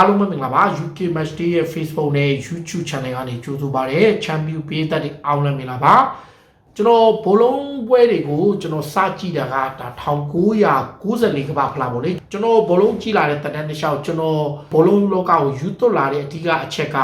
အားလုံးပဲမင်္ဂလာပါ UK Match Day ရဲ့ Facebook နဲ့ YouTube Channel ကနေကြိုဆိုပါရစေ။ Champion ပေးသက်တဲ့အားလုံးမင်္ဂလာပါ။ကျွန်တော်ဘလုံးပွဲတွေကိုကျွန်တော်စကြည့်တာကဒါ1994ကမ္ဘာဖလားပေါ့လေ။ကျွန်တော်ဘလုံးကြည့်လာတဲ့တန်တန်းတစ်လျှောက်ကျွန်တော်ဘလုံးလောကကိုယူသွတ်လာတဲ့အဓိကအချက်က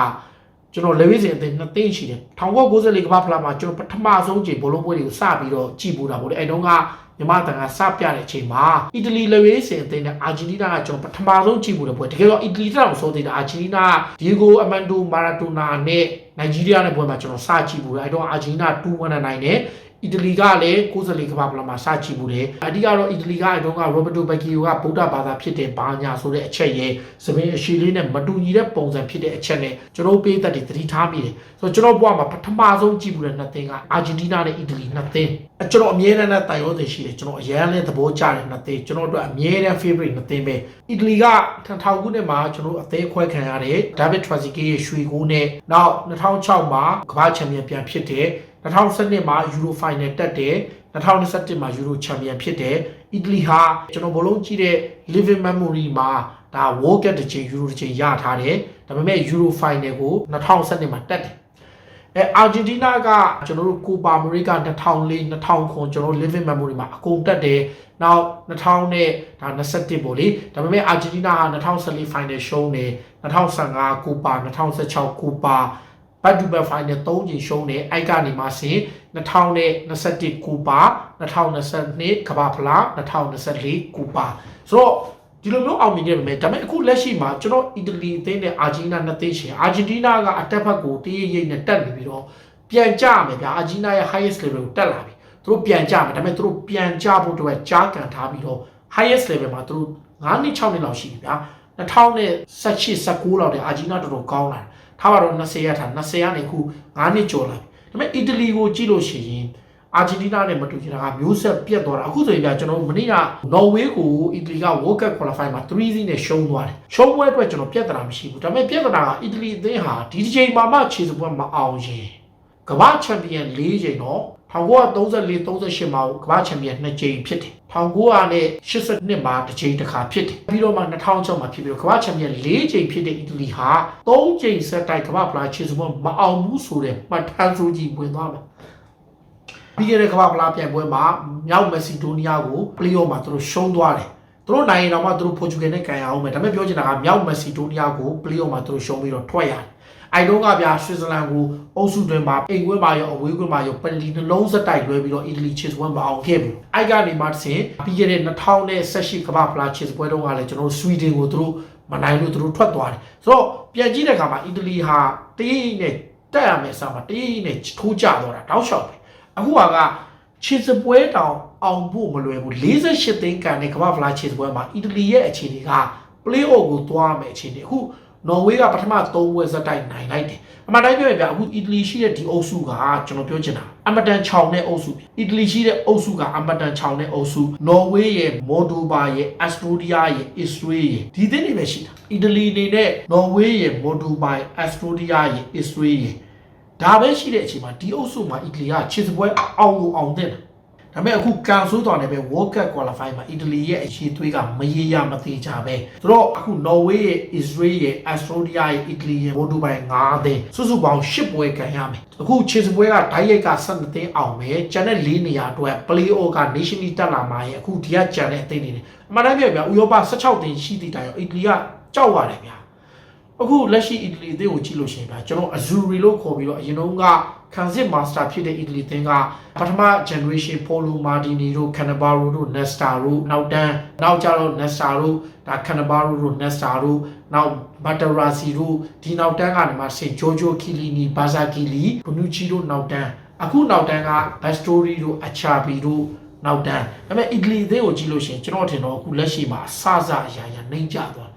ကျွန်တော်လေဝိစင်အသင်းနှစ်သိန်းရှိတယ်1994ကမ္ဘာဖလားမှာကျွန်တော်ပထမဆုံးချိန်ဘလုံးပွဲတွေကိုစပြီးတော့ကြည့်ပူတာပေါ့လေ။အဲတုန်းကမြမတန်ကစပြတဲ့အချိန်မှာအီတလီလေဝေးစင်အသင်းနဲ့အာဂျင်တီးနားကကျွန်တော်ပထမဆုံးကြည့်မှုတဲ့ပွဲတကယ်တော့အီတလီတောင်ဆိုသေးတယ်အာဂျင်တီးနားဒီဂိုအမန်ဒိုမာရာတိုနာနဲ့နိုင်ဂျီးရီးယားနဲ့ပွဲမှာကျွန်တော်စကြည့်မှုတယ်အဲတော့အာဂျင်တီးနား2-1နိုင်တယ် အီတလီကလည်း94ကမ္ဘာဖလားမှာစကြည့်မှုတယ်အဓိကတော့အီတလီကအတုန်းကရိုဘတ်တိုဘက်ကီယိုကဗုဒ္ဓဘာသာဖြစ်တဲ့ဘာညာဆိုတဲ့အချက်ရဲ့စပင်းအရှိလေးနဲ့မတူညီတဲ့ပုံစံဖြစ်တဲ့အချက်နဲ့ကျွန်တော်ပေးသက်တွေသတိထားမိတယ်ဆိုတော့ကျွန်တော်ဘွားမှာပထမဆုံးကြည့်မှုတဲ့နှစ်သင်းကအာဂျင်တီးနားနဲ့အီတလီနှစ်သင်းအကျွန်တော်အမြဲတမ်းနဲ့တိုင်ရောသိရှိတယ်ကျွန်တော်အရန်လည်းသဘောကျတဲ့နှစ်သင်းကျွန်တော်တို့အမြဲတမ်း favorite နှစ်သင်းပဲအီတလီက2000ခုနှစ်မှာကျွန်တော်အသေးခွဲခံရတဲ့ဒါဗစ်ထရာစီကီရဲ့ရွှေဂိုးနဲ့နောက်2006မှာကမ္ဘာချန်ပီယံပြန်ဖြစ်တဲ့ 2012မှာယူရိုဖိုင်နယ်တက်တယ်2021မှာယူရိုချန်ပီယံဖြစ်တယ်အီတလီဟာကျွန်တော်ဘလုံးကြည့်တဲ့ living memory မှာဒါ World Cup တစ်ချိန်ယူရိုတစ်ချိန်ရထားတယ်ဒါပေမဲ့ယူရိုဖိုင်နယ်ကို2012မှာတက်တယ်အဲအာဂျင်တီးနားကကျွန်တော်တို့ကိုပါအမေရိက2004 2000ခွန်ကျွန်တော် living memory မှာအကုန်တက်တယ်နောက်2000နဲ့ဒါ21ပေါ့လေဒါပေမဲ့အာဂျင်တီးနားဟာ2014 final ရှုံးတယ်2015ကိုပါ2016ကိုပါ ဘတ်တူဘတ်ဖိုင်နယ်3ချိန်ရှုံးတယ်အိုက်ကနေမှဆင်2021ကိုပါ2022ကမ္ဘာဖလား2024ကိုပါဆိုတော့ဒီလိုမျိုးအောင်မြင်ခဲ့ပေမဲ့ဒါပေမဲ့အခုလက်ရှိမှာကျွန်တော်အီတလီအသင်းနဲ့အာဂျင်တီးနားနှစ်သင်းရှင်အာဂျင်တီးနားကအတက်ဘက်ကိုတရရိပ်နဲ့တက်နေပြီးတော့ပြန်ကြမယ်ဗျာအာဂျင်တီးနားရဲ့ highest level ကိုတက်လာပြီသူတို့ပြန်ကြမယ်ဒါပေမဲ့သူတို့ပြန်ကြဖို့အတွက်ကြားကန်ထားပြီးတော့ highest level မှာသူတို့9နှစ်6နှစ်လောက်ရှိပြီဗျာ2018 19လောက်တည်းအာဂျင်တီးနားတော်တော်ကောင်းလာတယ် ထားပါတော့20ရထား20ကနေခု9နှစ်ကျော်လာပြီဒါပေမဲ့အီတလီကိုကြည့်လို့ရှိရင်အာဂျင်တီးနားနဲ့မတူချင်တာကမျိုးဆက်ပြတ်သွားတာအခုဆိုရင်ပြကျွန်တော်တို့မနေ့ကနော်ဝေးကိုအီတလီက World Cup Qualify မှာ3-0နဲ့ရှုံးသွားတယ်ရှုံးပွဲအတွက်ကျွန်တော်ပြတ်တာမရှိဘူးဒါပေမဲ့ပြတ်တာကအီတလီအသင်းဟာဒီတစ်ချိန်မှမှခြေစပွဲမအောင်ရင်ကမ္ဘာချန်ပီယံ၄ချိန်တော့1934 38မှာကမ္ဘာချန်ပီယံ2ကြိမ်ဖြစ်တယ် 1982မှာတစ်ကြိမ်တစ်ခါဖြစ်တယ်ပြီးတော့မှ2006မှာဖြစ်ပြီးတော့ကမ္ဘာချန်ပီယံ4ကြိမ်ဖြစ်တဲ့အီတလီဟာ3ကြိမ်ဆက်တိုက်ကမ္ဘာဖလားခြေစပွဲမအောင်ဘူးဆိုတဲ့မှတ်တမ်းဆိုကြီးဝင်သွားမယ်ပြီးခဲ့တဲ့ကမ္ဘာဖလားပြိုင်ပွဲမှာမြောက်မက်ဆီဒိုနီးယားကိုပလီအော့မှာသူတို့ရှုံးသွားတယ်သူတို့နိုင်ရင်တော့မှသူတို့ပိုချူဂယ်နဲ့ကန်ရအောင်မယ်ဒါပေမဲ့ပြောချင်တာကမြောက်မက်ဆီဒိုနီးယားကိုပလီအော့မှာသူတို့ရှုံးပြီးတော့ထွက်ရတယ် အိုင်တုံးကဗျာဆွစ်ဇာလန်ကိုအုပ်စုတွင်မှာအိမ်ကွင်းမှာရောအဝေးကွင်းမှာရောပလီနှလုံးစက်တိုက်လွဲပြီးတော့အီတလီချစ်စပွဲမအောင်ခဲ့ဘူးအိုက်ကနေမှတစ်ဆင့်ပြီးခဲ့တဲ့2018ကမ္ဘာဖလားချစ်စပွဲတုန်းကလည်းကျွန်တော်တို့ဆွီဒင်ကိုသူတို့မနိုင်လို့သူတို့ထွက်သွားတယ်ဆိုတော့ပြန်ကြည့်တဲ့အခါမှာအီတလီဟာတရိပ်နဲ့တက်ရမယ်ဆိုမှတရိပ်နဲ့ထိုးကျသွားတာတောက်လျှောက်ပဲအခုကချစ်စပွဲတောင်အောင်ဖို့မလွယ်ဘူး48သိန်းကန်တဲ့ကမ္ဘာဖလားချစ်စပွဲမှာအီတလီရဲ့အခြေအနေက play off ကိုသွားမယ်အခြေအနေအခု နော်ဝေးကပထမ3ပွဲဇက်တိုက်နိုင်လိုက်တယ်အမှန်တိုင်းပြောရင်ဗျအခုအီတလီရှိတဲ့ဒီအုပ်စုကကျွန်တော်ပြောချင်တာအမတန်ချောင်တဲ့အုပ်စုအီတလီရှိတဲ့အုပ်စုကအမတန်ချောင်တဲ့အုပ်စုနော်ဝေးရဲ့မော်ဒိုဘာရဲ့အက်စတိုဒီယာရဲ့အစ္စရေးရဲ့ဒီသင်းတွေပဲရှိတာအီတလီအနေနဲ့နော်ဝေးရဲ့မော်ဒိုဘာရဲ့အက်စတိုဒီယာရဲ့အစ္စရေးရဲ့ဒါပဲရှိတဲ့အချိန်မှာဒီအုပ်စုမှာအီတလီကခြေစပွဲအောင်လို့အောင်တဲ့ ဒါပေမဲ့အခုကန်ဆိုးတော်နေပဲ World Cup Qualify မှာအီတလီရဲ့အခြေသွေးကမရေရမသေးကြပဲသူတို့အခု Norway ရဲ့ Israel ရဲ့ Australia ရဲ့ Italy ရဲ့မိုဒူဘိုင်9သိန်းစုစုပေါင်း10ပွဲကန်ရမယ်အခုခြေစပွဲကဓာတ်ရိုက်က12သိန်းအောင်မယ်ကျန်တဲ့၄နေရာအတွက် Play Off က Nation League တက်လာမှာရဲ့အခုဒီကကျန်တဲ့အသိန်းတွေနဲ့အမှန်တမ်းပြောပြဥရောပ16သိန်းရှိသည့်တိုင်ရောအီတလီကကြောက်ရတယ်ဗျာအခုလက်ရှိအီတလီအသင်းကိုကြည့်လို့ရှိရင်ဗျာကျွန်တော် Azuri လို့ခေါ်ပြီးတော့အရင်တုန်းက ခံစစ်မာစတာဖြစ်တဲ့အီတလီသင်းကပထမ generation Polo Maldini တို့ Cannavaro တို့ Nesta တို့နောက်တန်းနောက်ကြတော့ Nesta တို့ဒါ Cannavaro တို့ Nesta တို့နောက် Materazzi တို့ဒီနောက်တန်းကနေမှဆင် Giorgio Chiellini Barzagli Bonucci တို့နောက်တန်းအခုနောက်တန်းက Bastoni တို့ Acerbi တို့နောက်တန်းဒါပေမဲ့အီတလီအသင်းကိုကြည့်လို့ရှိရင်ကျွန်တော်ထင်တော့အခုလက်ရှိမှာအစစအရာရာနှိမ့်ကျသွား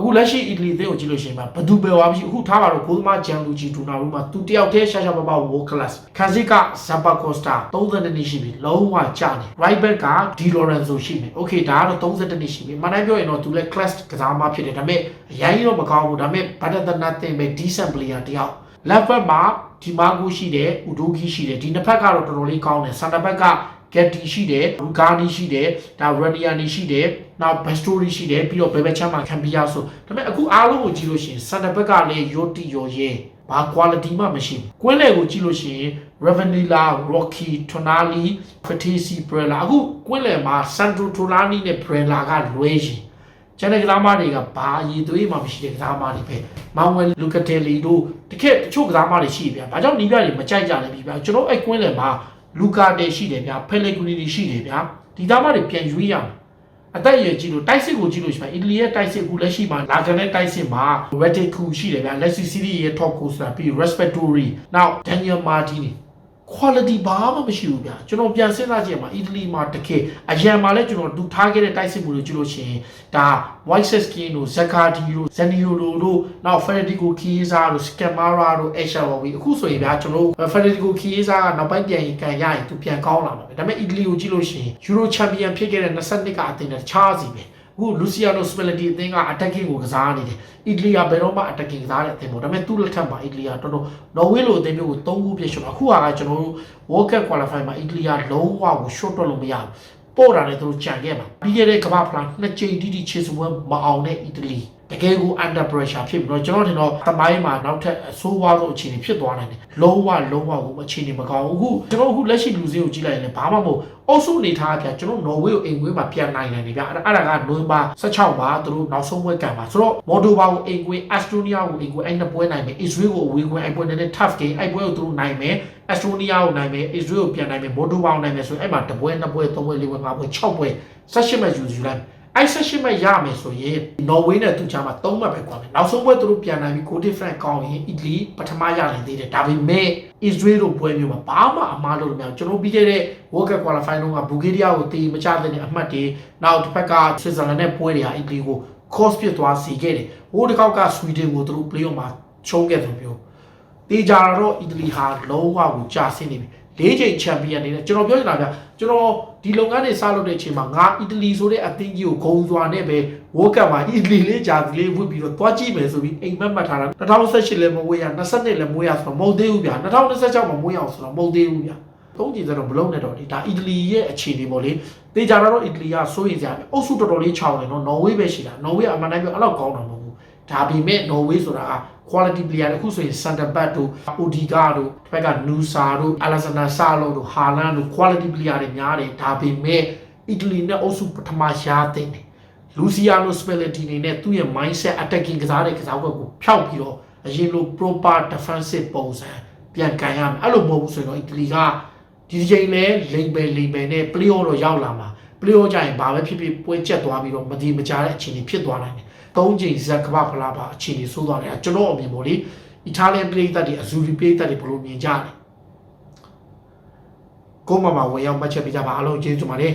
အခုလက်ရှိအီတလီသင်းကိုကြည့်လို့ရှိရင်ဘယ်သူပဲဝါပြီအခုထားပါတော့ဂိုးသမားဂျန်လူဂျီဒူနာရူမှာသူတယောက်တည်းရှာရှာပပ world class ခန်စီကဇာပါကိုစတာ32နှစ်ရှိပြီလုံးဝကျနေ right back ကဒီလိုရန်ဆိုရှိမယ် okay ဒါကတော့32နှစ်ရှိပြီမနိုင်ပြောရင်တော့သူလည်း class ကစားမဖြစ်တယ်ဒါပေမဲ့အရင်ကြီးတော့မကောင်းဘူးဒါပေမဲ့ better than nothing ပဲ decent player တယောက် left back မှာဒီမာဂူရှိတယ်ဥဒိုဂီရှိတယ်ဒီနှစ်ဖက်ကတော့တော်တော်လေးကောင်းတယ် center back က Getty ရှိတယ် Rugani ရှိတယ်ဒါ Ranieri ရှိတယ်နောက် Bastoni ရှိတယ်ပြီးတော့ Bebe Chama Cambia ဆိုဒါပေမဲ့အခုအားလုံးကိုကြည့်လို့ရှိရင် center back ကလည်း Yoti ရော်ရဲဘာ quality မှမရှိဘူးကွင်းလေကိုကြည့်လို့ရှိရင် Ravanilla Rocky Tonali Fatisi Brella အခုကွင်းလေမှာ Sandro Tonali နဲ့ Brella ကလွဲရှင်ကျန်တဲ့ကစားမတွေကဘာအည်သွေးမှမရှိတဲ့ကစားမတွေပဲမောင်ဝဲလူကတယ်လီတို့တကယ်တချို့ကစားမတွေရှိဗျာဘာကြောင့်နီးပြတွေမကြိုက်ကြလဲပြီဗျာကျွန်တော်အဲ့ကွင်းလေမှာ လူကာတေရှိတယ်ဗျာဖဲလေကူနီရှိတယ်ဗျာဒီသားမတွေပြန်ရွေးရမယ်အသက်အရွယ်ကြည့်လို့တိုက်စစ်ကိုကြည့်လို့ရှိမှအီတလီရဲ့တိုက်စစ်ကူလက်ရှိမှာလာကန်တဲ့တိုက်စစ်မှာ Retic ကူရှိတယ်ဗျာ Leicester City ရဲ့ top coach ဆိုတာပြီး Respectori နောက် Daniel Martini quality ဘာမှမရှိဘူးဗျာကျွန်တော်ပြန်စဉ်းစားကြည့်မှာအီတလီမှာတကယ်အရန်မှာလည်းကျွန်တော်ဒူထားခဲ့တဲ့တိုက်စစ်မှုတွေကြည့်လို့ရှိရင်ဒါ White Skin တို့ Zakati တို့ Zaniolo တို့နောက် Federico Chiesa တို့ Scamara တို့ Eshawawi အခုဆိုရင်ဗျာကျွန်တော် Federico Chiesa ကနောက်ပိုင်းပြန်ရင်ကန်ရရင်သူပြန်ကောင်းလာမှာပဲဒါပေမဲ့အီတလီကိုကြည့်လို့ရှိရင် Euro Champion ဖြစ်ခဲ့တဲ့22ကအသင်းနဲ့တခြားစီပဲအ ခုလူစီယာနိုစပယ်လတီအသင်းက attacking ကိုကစားနေတယ်အီတလီကဘယ်တော့မှ attacking ကစားတဲ့အသင်းပေါ့ဒါပေမဲ့သူ့လက်ထက်မှာအီတလီကတော်တော်နော်ဝေးလိုအသင်းမျိုးကို3ခုပြည့်ရှုံအခုကကျွန်တော်တို့ World Cup qualify မှာအီတလီကလုံးဝကို short တော့လို့မရဘူးပို့တာလည်းသူတို့ကြံခဲ့မှာပြီးခဲ့တဲ့ကမ္ဘာဖလားနှစ်ကြိမ်တိတိချေစပွဲမအောင်တဲ့အီတလီ တကယ်ကို under pressure ဖြစ်ပြီးတော့ကျွန်တော်ထင်တော့သမိုင်းမှာနောက်ထပ်အဆိုးဝါးဆုံးအခြေအနေဖြစ်သွားနိုင်တယ်လုံးဝလုံးဝကိုအခြေအနေမကောင်းဘူးအခုကျွန်တော်အခုလက်ရှိလူစင်းကိုကြည့်လိုက်ရင်လည်းဘာမှမဟုတ်အုပ်စုအနေထားအပြကျွန်တော်နော်ဝေးကိုအိမ်ကွေးမှာပြန်နိုင်တယ်ဗျအဲ့ဒါအဲ့ဒါကနိုဝင်ဘာ16မှာသူတို့နောက်ဆုံးပွဲကံပါဆိုတော့မော်ဒိုဘာကိုအိမ်ကွေးအက်စတိုနီးယားကိုအိမ်ကွေးအဲ့နှစ်ပွဲနိုင်မယ်အစ္စရေးကိုအဝေးကွေးအဲ့ပွဲနဲ့ tough game အဲ့ပွဲကိုသူတို့နိုင်မယ်အက်စတိုနီးယားကိုနိုင်မယ်အစ္စရေးကိုပြန်နိုင်မယ်မော်ဒိုဘာကိုနိုင်မယ်ဆိုရင်အဲ့မှာတပွဲနှစ်ပွဲသုံးပွဲလေးပွဲငါးပွဲ6ပွဲ18မဲ့ယူယူလိုက် အဲ့ဆက်ရှိမဲ့ရမယ်ဆိုရင်နော်ဝေးနဲ့သူချာမှာ၃မှတ်ပဲကွာမယ်နောက်ဆုံးပွဲသူတို့ပြန်နိုင်ပြီးကိုတီဖရန့်ကောင်းရင်အီတလီပထမရနိုင်သေးတယ်ဒါပေမဲ့အစ္စရေးတို့ပွဲမျိုးမှာဘာမှအမားလို့မရဘူးကျွန်တော်ပြီးခဲ့တဲ့ World Cup qualify လုံးကဘူဂေးရီးယားကိုတေးမချတဲ့အမှတ်တွေနောက်တစ်ဖက်ကဆွစ်ဇာလန်နဲ့ပွဲတွေဟာအီတလီကို cost ဖြစ်သွားစေခဲ့တယ်ဟိုတစ်ခေါက်ကဆွီဒင်ကိုသူတို့ play off မှာချုံးခဲ့တယ်ပြောတေးကြတော့အီတလီဟာလုံးဝကိုကြာဆင်းနေပြီ လေးချိန်ချန်ပီယံနေနဲ့ကျွန်တော်ပြောချင်တာဗျကျွန်တော်ဒီလုပ်ငန်းတွေစလုပ်တဲ့အချိန်မှာငါအီတလီဆိုတဲ့အသင်းကြီးကိုဂုံစွာနဲ့ပဲ World Cup မှာအီတလီလေးကြာစီလေးဝှက်ပြီးတော့တွားကြည့်မယ်ဆိုပြီးအိမ်မက်မှတ်ထားတာ2018လည်းမဝေးရ22လည်းမဝေးရဆိုတော့မဟုတ်သေးဘူးဗျ2026မှာမဝေးအောင်ဆိုတော့မဟုတ်သေးဘူးဗျသုံးကြည့်စတော့မလုံးနဲ့တော့ဒီဒါအီတလီရဲ့အခြေအနေပေါ့လေတေချာတော့အီတလီကစိုးရိမ်ကြတယ်အုပ်စုတော်တော်လေးချောင်းတယ်နော်နော်ဝေးပဲရှိတာနော်ဝေးအမှန်တိုင်းပြောအဲ့လောက်ကောင်းတာမဟုတ်ဘူး ဒါပေမဲ့နော်ဝေးဆိုတာက quality player အခုဆိုရင် center back တို့ Odiga တို့တစ်ဖက်က Nusa တို့ Alexander Salo တို့ Haaland တို့ quality player တွေများတယ်ဒါပေမဲ့အီတလီနဲ့အုပ်စုပထမရှားတဲ့တယ်လူစီယာနိုစပယ်လတီနေနဲ့သူ့ရဲ့ mindset attacking ကစားတဲ့ကစားကွက်ကိုဖျောက်ပြီးတော့အရင်လို proper defensive ပုံစံပြန်ကန်ရမယ်အဲ့လိုမဟုတ်ဘူးဆိုရင်တော့အီတလီကဒီချိန်လဲလိမ်ပယ်လိမ်ပယ်နဲ့ play off တော့ရောက်လာမှာ play off ကြရင်ဘာပဲဖြစ်ဖြစ်ပွဲကျက်သွားပြီးတော့မဒီမကြားတဲ့အခြေအနေဖြစ်သွားနိုင်တယ် သုံးချိန်ဇက်ကမ္ဘာဖလားပါအခြေအနေဆိုးသွားတယ်ကျွန်တော်အမြင်ပေါ့လေအီတာလီယန်ပြည်သက်တွေအဇူရီပြည်သက်တွေဘယ်လိုမြင်ကြလဲကိုမမဝင်ရောက်မှတ်ချက်ပေးကြပါအားလုံးကျေးဇူးတင်ပါတယ်